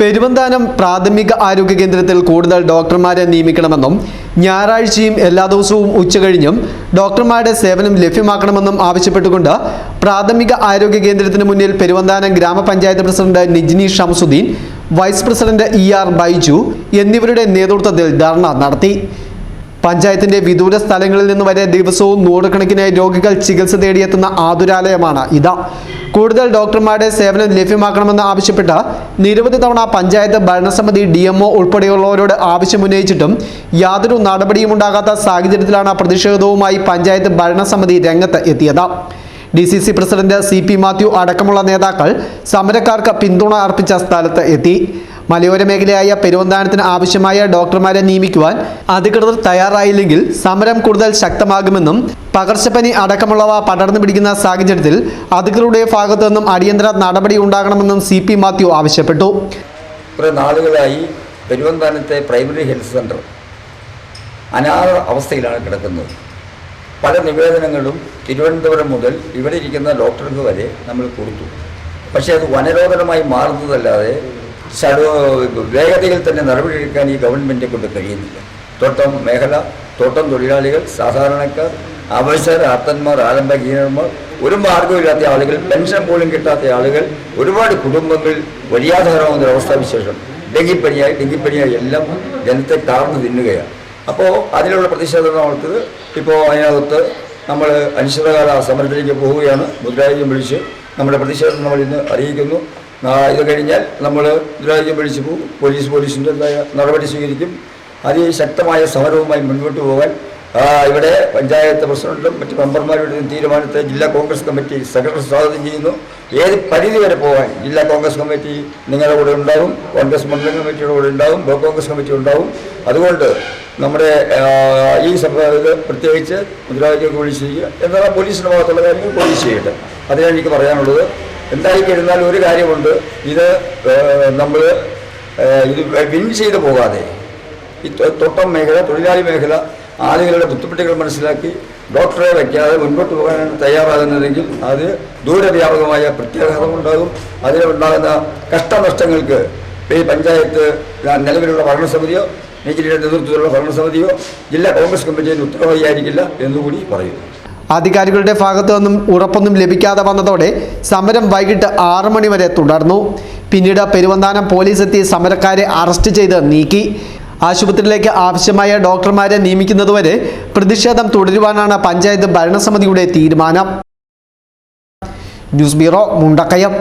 പെരുവന്താനം പ്രാഥമിക ആരോഗ്യ കേന്ദ്രത്തിൽ കൂടുതൽ ഡോക്ടർമാരെ നിയമിക്കണമെന്നും ഞായറാഴ്ചയും എല്ലാ ദിവസവും ഉച്ചകഴിഞ്ഞും ഡോക്ടർമാരുടെ സേവനം ലഭ്യമാക്കണമെന്നും ആവശ്യപ്പെട്ടുകൊണ്ട് പ്രാഥമിക ആരോഗ്യ കേന്ദ്രത്തിന് മുന്നിൽ പെരുവന്താനം ഗ്രാമപഞ്ചായത്ത് president Nijni Shamsuddin vice president E R Baiju എന്നിവരുടെ നേതൃത്വത്തിൽ ധർണ നടത്തി. പഞ്ചായത്തിന്റെ വിദൂര സ്ഥലങ്ങളിൽ നിന്ന് വരെ ദിവസവും നൂറുകണക്കിന് രോഗികൾ ചികിത്സ തേടിയെത്തുന്ന ആതുരാലയമാണ് ഇത്. കൂടുതൽ ഡോക്ടർമാരുടെ സേവനം ലഭ്യമാക്കണമെന്ന് ആവശ്യപ്പെട്ട് നിരവധി തവണ പഞ്ചായത്ത് ഭരണസമിതി ഡി എംഒ ഉൾപ്പെടെയുള്ളവരോട് ആവശ്യമുന്നയിച്ചിട്ടും യാതൊരു നടപടിയും ഉണ്ടാകാത്ത സാഹചര്യത്തിലാണ് പ്രതിഷേധവുമായി പഞ്ചായത്ത് ഭരണസമിതി രംഗത്ത് എത്തിയത്. D C C president C P Mathew അടക്കമുള്ള നേതാക്കൾ സമരക്കാർക്ക് പിന്തുണ അർപ്പിച്ച സ്ഥലത്ത് എത്തി. മലയോര മേഖലയായ പെരുവന്താനത്തിന് ആവശ്യമായ ഡോക്ടർമാരെ നിയമിക്കുവാൻ അധികൃതർ തയ്യാറായില്ലെങ്കിൽ സമരം കൂടുതൽ ശക്തമാകുമെന്നും പകർച്ചപ്പനി അടക്കമുള്ളവ പടർന്നു പിടിക്കുന്ന സാഹചര്യത്തിൽ അധികൃതരുടെ ഭാഗത്തു നിന്നും അടിയന്തര നടപടി ഉണ്ടാകണമെന്നും സി പി മാത്യു ആവശ്യപ്പെട്ടു. കുറേ നാളുകളായി പെരുവന്താനത്തെ പ്രൈമറി ഹെൽത്ത് സെന്റർ അനാഥ അവസ്ഥയിലാണ് കിടക്കുന്നത്. പല നിവേദനങ്ങളും തിരുവനന്തപുരം മുതൽ ഇവിടെ ഇരിക്കുന്ന ഡോക്ടർക്ക് വരെ നമ്മൾ കൊടുത്തു. പക്ഷേ അത് വനരോധനമായി മാറുന്നതല്ലാതെ വേഗതയിൽ തന്നെ നടപടിയെടുക്കാൻ ഈ ഗവൺമെന്റിനെ കൊണ്ട് കഴിയുന്നില്ല. തോട്ടം മേഖല തോട്ടം തൊഴിലാളികൾ സാധാരണക്കാർ അവശർ ആർത്തന്മാർ ആലംബഹീനന്മാർ ഒരു മാർഗമില്ലാത്ത ആളുകൾ പെൻഷൻ പോലും കിട്ടാത്ത ആളുകൾ ഒരുപാട് കുടുംബങ്ങൾ വലിയാധാരമാകുന്ന ഒരവസ്ഥാ അവസ്ഥാവിശേഷം ഡെങ്കിപ്പനിയായി ഡെങ്കിപ്പനിയായി എല്ലാം ജനത്തെ കാർന്നു തിന്നുകയാണ്. അപ്പോൾ അതിനുള്ള പ്രതിഷേധം നമുക്ക് ഇപ്പോൾ അതിനകത്ത് നമ്മൾ അനിശ്ചിതകാല സമരത്തിലേക്ക് പോവുകയാണ്. മുദ്രാവാക്യം വിളിച്ച് നമ്മുടെ പ്രതിഷേധം നമ്മൾ ഇന്ന് അറിയിക്കുന്നു. ഇത് കഴിഞ്ഞാൽ നമ്മൾ മുദ്രാവാക്യം പിടിച്ചു പോകും. പോലീസ് പോലീസിന്റെ നടപടി സ്വീകരിക്കും. അതിശക്തമായ സമരവുമായി മുന്നോട്ട് പോകാൻ ഇവിടെ പഞ്ചായത്ത് പ്രസിഡന്റും മറ്റ് മെമ്പർമാരുടെ തീരുമാനത്തെ ജില്ലാ കോൺഗ്രസ് കമ്മിറ്റി സെക്രട്ടറി സ്വാഗതം ചെയ്യുന്നു. ഏത് പരിധി വരെ പോകാൻ ജില്ലാ കോൺഗ്രസ് കമ്മിറ്റി നിങ്ങളുടെ കൂടെ ഉണ്ടാവും കോൺഗ്രസ് മണ്ഡലം കമ്മിറ്റിയുടെ കൂടെ ഉണ്ടാവും ബ്ലോക്ക് കോൺഗ്രസ് കമ്മിറ്റി ഉണ്ടാവും അതുകൊണ്ട് നമ്മുടെ ഈ ഇത് പ്രത്യേകിച്ച് മുദ്രാവാക്യമൊക്കെ വിളിച്ചിരിക്കുക. എന്നാൽ പോലീസിന്റെ ഭാഗത്തുള്ള കാര്യങ്ങൾ പോലീസ് ചെയ്യട്ടെ. അതിനാണ് എനിക്ക് പറയാനുള്ളത്. എന്തായി കഴിഞ്ഞാൽ ഒരു കാര്യമുണ്ട്. ഇത് നമ്മൾ ഇത് വിൻ ചെയ്ത് പോകാതെ ഈ തൊട്ടം മേഖല തൊഴിലാളി മേഖല ആളുകളുടെ ബുദ്ധിമുട്ടുകൾ മനസ്സിലാക്കി ഡോക്ടറെ വയ്ക്കാതെ മുൻപോട്ട് പോകാനാണ് തയ്യാറാകുന്നതെങ്കിൽ അത് ദൂരവ്യാപകമായ പ്രത്യാഘാതം ഉണ്ടാകും. അതിലുണ്ടാകുന്ന കഷ്ടനഷ്ടങ്ങൾക്ക് ഈ പഞ്ചായത്ത് നിലവിലുള്ള ഭരണസമിതിയോ മേഖലയുടെ നേതൃത്വത്തിലുള്ള ഭരണസമിതിയോ ജില്ലാ കോൺഗ്രസ് കമ്മിറ്റിയിൽ ഉത്തരവാദിയായിരിക്കില്ല എന്നുകൂടി പറയുന്നു. അധികാരികളുടെ ഭാഗത്തു നിന്നും ഉറപ്പൊന്നും ലഭിക്കാതെ വന്നതോടെ സമരം വൈകിട്ട് ആറു മണി വരെ തുടർന്നു. പിന്നീട് പെരുവന്താനം പോലീസ് എത്തി സമരക്കാരെ അറസ്റ്റ് ചെയ്ത് നീക്കി. ആശുപത്രിയിലേക്ക് ആവശ്യമായ ഡോക്ടർമാരെ നിയമിക്കുന്നതുവരെ പ്രതിഷേധം തുടരുവാനാണ് പഞ്ചായത്ത് ഭരണസമിതിയുടെ തീരുമാനം. News bureau Mundakkayam.